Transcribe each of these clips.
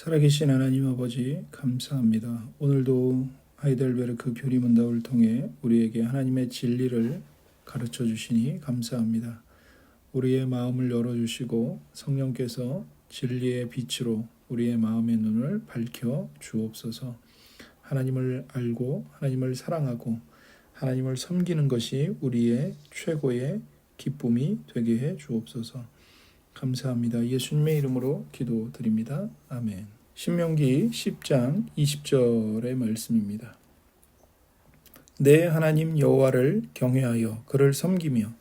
살아계신 하나님 아버지 감사합니다. 오늘도 하이델베르크 교리문답을 통해 우리에게 하나님의 진리를 가르쳐 주시니 감사합니다. 우리의 마음을 열어 주시고 성령께서 진리의 빛으로 우리의 마음의 눈을 밝혀 주옵소서. 하나님을 알고 하나님을 사랑하고 하나님을 섬기는 것이 우리의 최고의 기쁨이 되게 해 주옵소서. 감사합니다. 예수님의 이름으로 기도드립니다. 아멘. 신명기 10장 20절의 말씀입니다. 내 하나님 여호와를 경외하여 그를 섬기며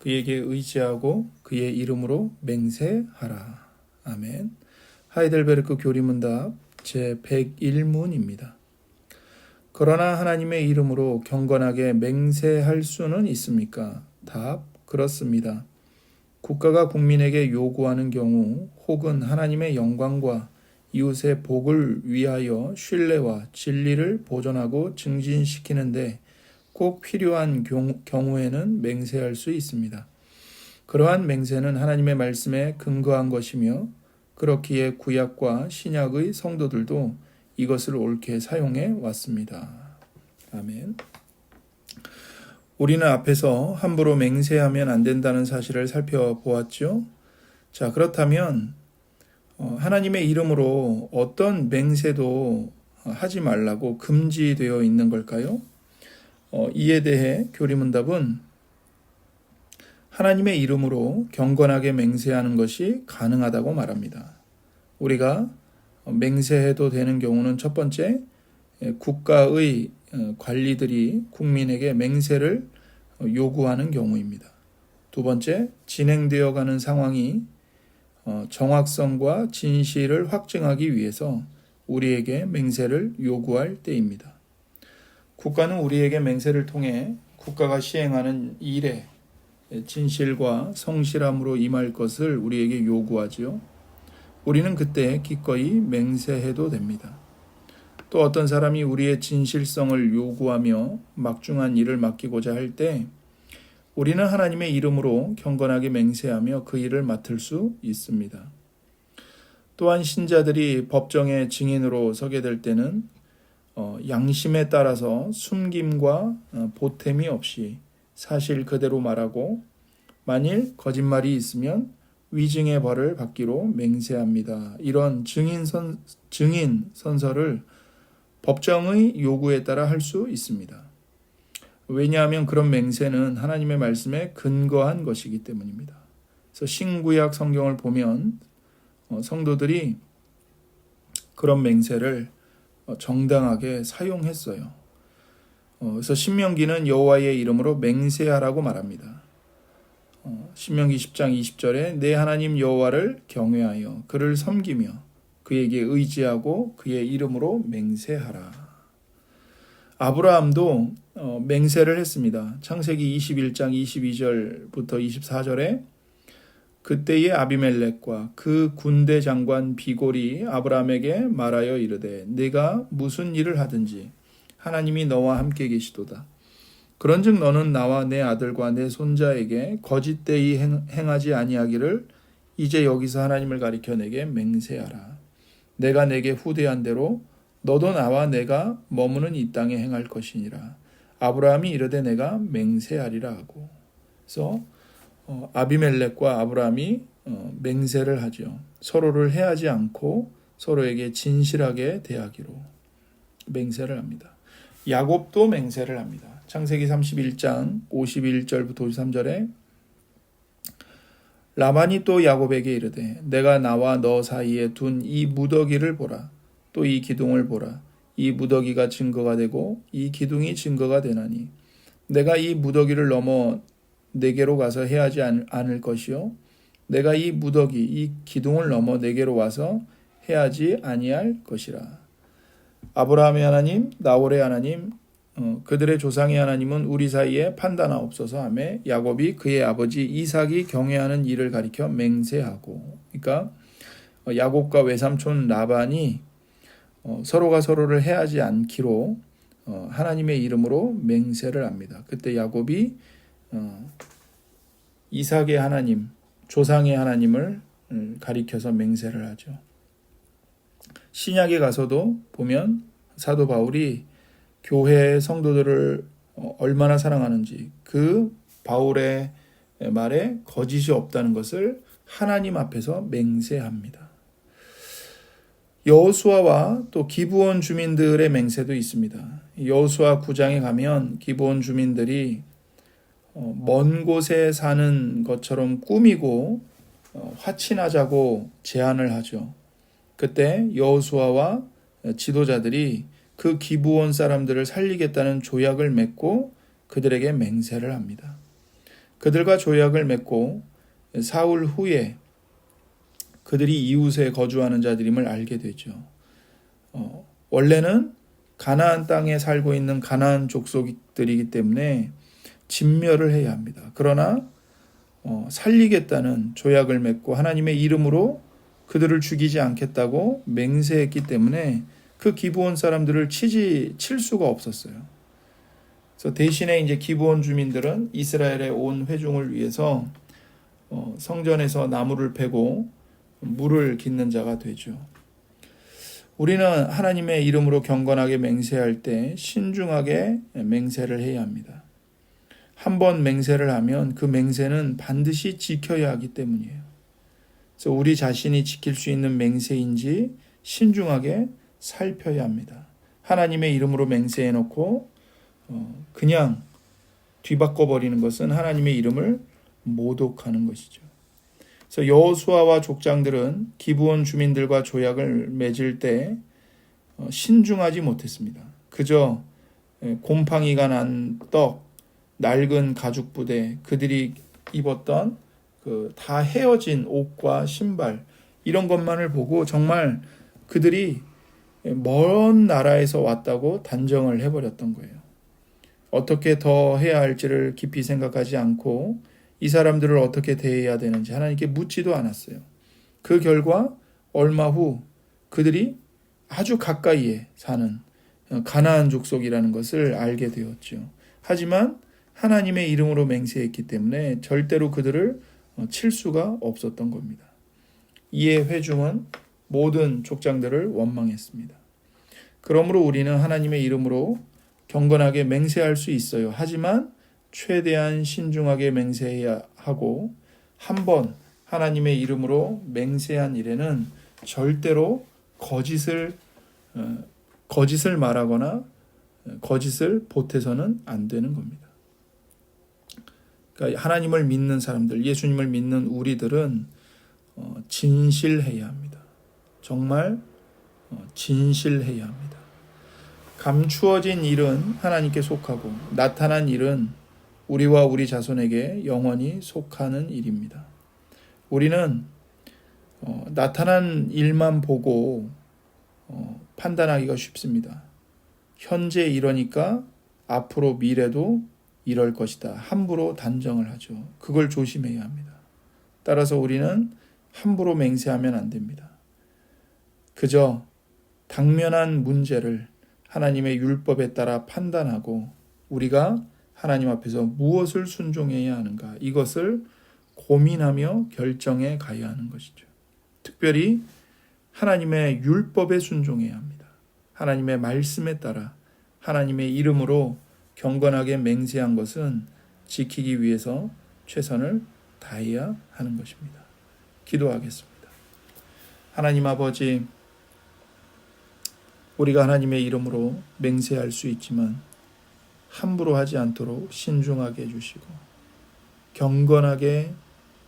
그에게 의지하고 그의 이름으로 맹세하라. 아멘. 하이델베르크 교리문답 제 101문입니다. 그러나 하나님의 이름으로 경건하게 맹세할 수는 있습니까? 답 그렇습니다. 국가가 국민에게 요구하는 경우 혹은 하나님의 영광과 이웃의 복을 위하여 신뢰와 진리를 보존하고 증진시키는데 꼭 필요한 경우에는 맹세할 수 있습니다. 그러한 맹세는 하나님의 말씀에 근거한 것이며 그렇기에 구약과 신약의 성도들도 이것을 옳게 사용해 왔습니다. 아멘. 우리는 앞에서 함부로 맹세하면 안 된다는 사실을 살펴보았죠. 자, 그렇다면 어, 하나님의 이름으로 어떤 맹세도 하지 말라고 금지되어 있는 걸까요? 어, 이에 대해 교리문답은 하나님의 이름으로 경건하게 맹세하는 것이 가능하다고 말합니다. 우리가 맹세해도 되는 경우는 첫 번째, 국가의 어, 관리들이 국민에게 맹세를 요구하는 경우입니다. 두 번째, 진행되어 가는 상황이 어, 정확성과 진실을 확증하기 위해서 우리에게 맹세를 요구할 때입니다. 국가는 우리에게 맹세를 통해 국가가 시행하는 일에 진실과 성실함으로 임할 것을 우리에게 요구하지요. 우리는 그때 기꺼이 맹세해도 됩니다. 또 어떤 사람이 우리의 진실성을 요구하며 막중한 일을 맡기고자 할 때 우리는 하나님의 이름으로 경건하게 맹세하며 그 일을 맡을 수 있습니다. 또한 신자들이 법정의 증인으로 서게 될 때는 어, 양심에 따라서 숨김과 어, 보탬이 없이 사실 그대로 말하고 만일 거짓말이 있으면 위증의 벌을 받기로 맹세합니다. 이런 증인 선, 증인 선서를 법정의 요구에 따라 할 수 있습니다. 왜냐하면 그런 맹세는 하나님의 말씀에 근거한 것이기 때문입니다. 그래서 신구약 성경을 보면 어, 성도들이 그런 맹세를 어, 정당하게 사용했어요. 어, 그래서 신명기는 여호와의 이름으로 맹세하라고 말합니다. 신명기 10장 20절에 내 하나님 여호와를 경외하여 그를 섬기며 그에게 의지하고 그의 이름으로 맹세하라. 아브라함도 어, 맹세를 했습니다. 창세기 21장 22절부터 24절에 그때의 아비멜렉과 그 군대 장관 비골이 아브라함에게 말하여 이르되 내가 무슨 일을 하든지 하나님이 너와 함께 계시도다. 그런즉 너는 나와 내 아들과 내 손자에게 거짓되이 행하지 아니하기를 이제 여기서 하나님을 가리켜 내게 맹세하라. 내가 내게 후대한 대로 너도 나와 내가 머무는 이 땅에 행할 것이니라. 아브라함이 이르되 내가 맹세하리라 하고. 그래서 어, 아비멜렉과 아브라함이 어, 맹세를 하죠. 서로를 해하지 않고 서로에게 진실하게 대하기로 맹세를 합니다. 야곱도 맹세를 합니다. 창세기 31장 51절부터 53절에 라반이 또 야곱에게 이르되 내가 나와 너 사이에 둔 이 무더기를 보라. 또 이 기둥을 보라. 이 무더기가 증거가 되고 이 기둥이 증거가 되나니. 내가 이 무더기를 넘어 내게로 가서 해하지 않을 것이요. 내가 이 무더기 이 기둥을 넘어 내게로 와서 해하지 아니할 것이라. 아브라함의 하나님 나홀의 하나님 어, 그들의 조상의 하나님은 우리 사이에 판단하옵소서 하며 야곱이 그의 아버지 이삭이 경외하는 일을 가리켜 맹세하고 그러니까 어, 야곱과 외삼촌 라반이 어, 서로가 서로를 해하지 않기로 하나님의 이름으로 맹세를 합니다. 그때 야곱이 이삭의 하나님, 조상의 하나님을 음, 가리켜서 맹세를 하죠. 신약에 가서도 보면 사도 바울이 교회 성도들을 어, 얼마나 사랑하는지 그 바울의 말에 거짓이 없다는 것을 하나님 앞에서 맹세합니다. 여호수아와 또 기브온 주민들의 맹세도 있습니다. 여호수아 9장에 가면 기브온 주민들이 어, 먼 곳에 사는 것처럼 꾸미고 어, 화친하자고 제안을 하죠. 그때 여호수아와 지도자들이 그 기브온 사람들을 살리겠다는 조약을 맺고 그들에게 맹세를 합니다. 그들과 조약을 맺고 사울 후에 그들이 이웃에 거주하는 자들임을 알게 되죠. 어, 원래는 가나안 땅에 살고 있는 가나안 족속들이기 때문에 진멸을 해야 합니다. 그러나 어, 살리겠다는 조약을 맺고 하나님의 이름으로 그들을 죽이지 않겠다고 맹세했기 때문에 그 기브온 사람들을 치지 칠 수가 없었어요. 그래서 대신에 이제 기브온 주민들은 이스라엘의 온 회중을 위해서 어, 성전에서 나무를 베고 물을 깃는 자가 되죠. 우리는 하나님의 이름으로 경건하게 맹세할 때 신중하게 맹세를 해야 합니다. 한 번 맹세를 하면 그 맹세는 반드시 지켜야 하기 때문이에요. 그래서 우리 자신이 지킬 수 있는 맹세인지 신중하게 살펴야 합니다. 하나님의 이름으로 맹세해 놓고 어, 그냥 뒤바꿔 버리는 것은 하나님의 이름을 모독하는 것이죠. 그래서 여호수아와 족장들은 기브온 주민들과 조약을 맺을 때 어, 신중하지 못했습니다. 그저 곰팡이가 난 떡, 낡은 가죽 부대, 그들이 입었던 그 다 헤어진 옷과 신발 이런 것만을 보고 정말 그들이 먼 나라에서 왔다고 단정을 해버렸던 거예요. 어떻게 더 해야 할지를 깊이 생각하지 않고 이 사람들을 어떻게 대해야 되는지 하나님께 묻지도 않았어요. 그 결과 얼마 후 그들이 아주 가까이에 사는 가나안 족속이라는 것을 알게 되었죠. 하지만 하나님의 이름으로 맹세했기 때문에 절대로 그들을 칠 수가 없었던 겁니다. 이에 회중은 모든 족장들을 원망했습니다. 그러므로 우리는 하나님의 이름으로 경건하게 맹세할 수 있어요. 하지만 최대한 신중하게 맹세해야 하고 한 번 하나님의 이름으로 맹세한 일에는 절대로 거짓을 어, 거짓을 말하거나 거짓을 보태서는 안 되는 겁니다. 그러니까 하나님을 믿는 사람들, 예수님을 믿는 우리들은 어, 진실해야 합니다. 정말 어, 진실해야 합니다. 감추어진 일은 하나님께 속하고 나타난 일은 우리와 우리 자손에게 영원히 속하는 일입니다. 우리는 어, 나타난 일만 보고 어, 판단하기가 쉽습니다. 현재 이러니까 앞으로 미래도 이럴 것이다. 함부로 단정을 하죠. 그걸 조심해야 합니다. 따라서 우리는 함부로 맹세하면 안 됩니다. 그저 당면한 문제를 하나님의 율법에 따라 판단하고 우리가 하나님 앞에서 무엇을 순종해야 하는가 이것을 고민하며 결정해 가야 하는 것이죠. 특별히 하나님의 율법에 순종해야 합니다. 하나님의 말씀에 따라 하나님의 이름으로 경건하게 맹세한 것은 지키기 위해서 최선을 다해야 하는 것입니다. 기도하겠습니다. 하나님 아버지, 우리가 하나님의 이름으로 맹세할 수 있지만 함부로 하지 않도록 신중하게 해주시고 경건하게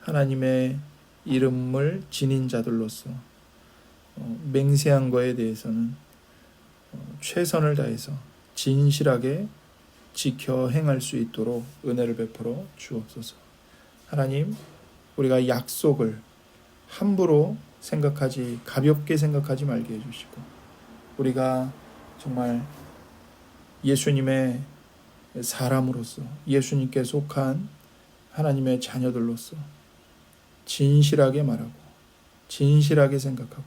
하나님의 이름을 지닌 자들로서 어, 맹세한 거에 대해서는 어, 최선을 다해서 진실하게 지켜 행할 수 있도록 은혜를 베풀어 주옵소서. 하나님, 우리가 약속을 함부로 생각하지 가볍게 생각하지 말게 해주시고 우리가 정말 예수님의 사람으로서 예수님께 속한 하나님의 자녀들로서 진실하게 말하고 진실하게 생각하고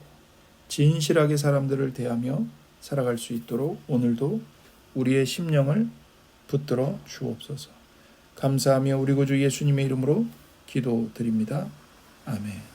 진실하게 사람들을 대하며 살아갈 수 있도록 오늘도 우리의 심령을 붙들어 주옵소서. 감사하며 우리 구주 예수님의 이름으로 기도드립니다. 아멘.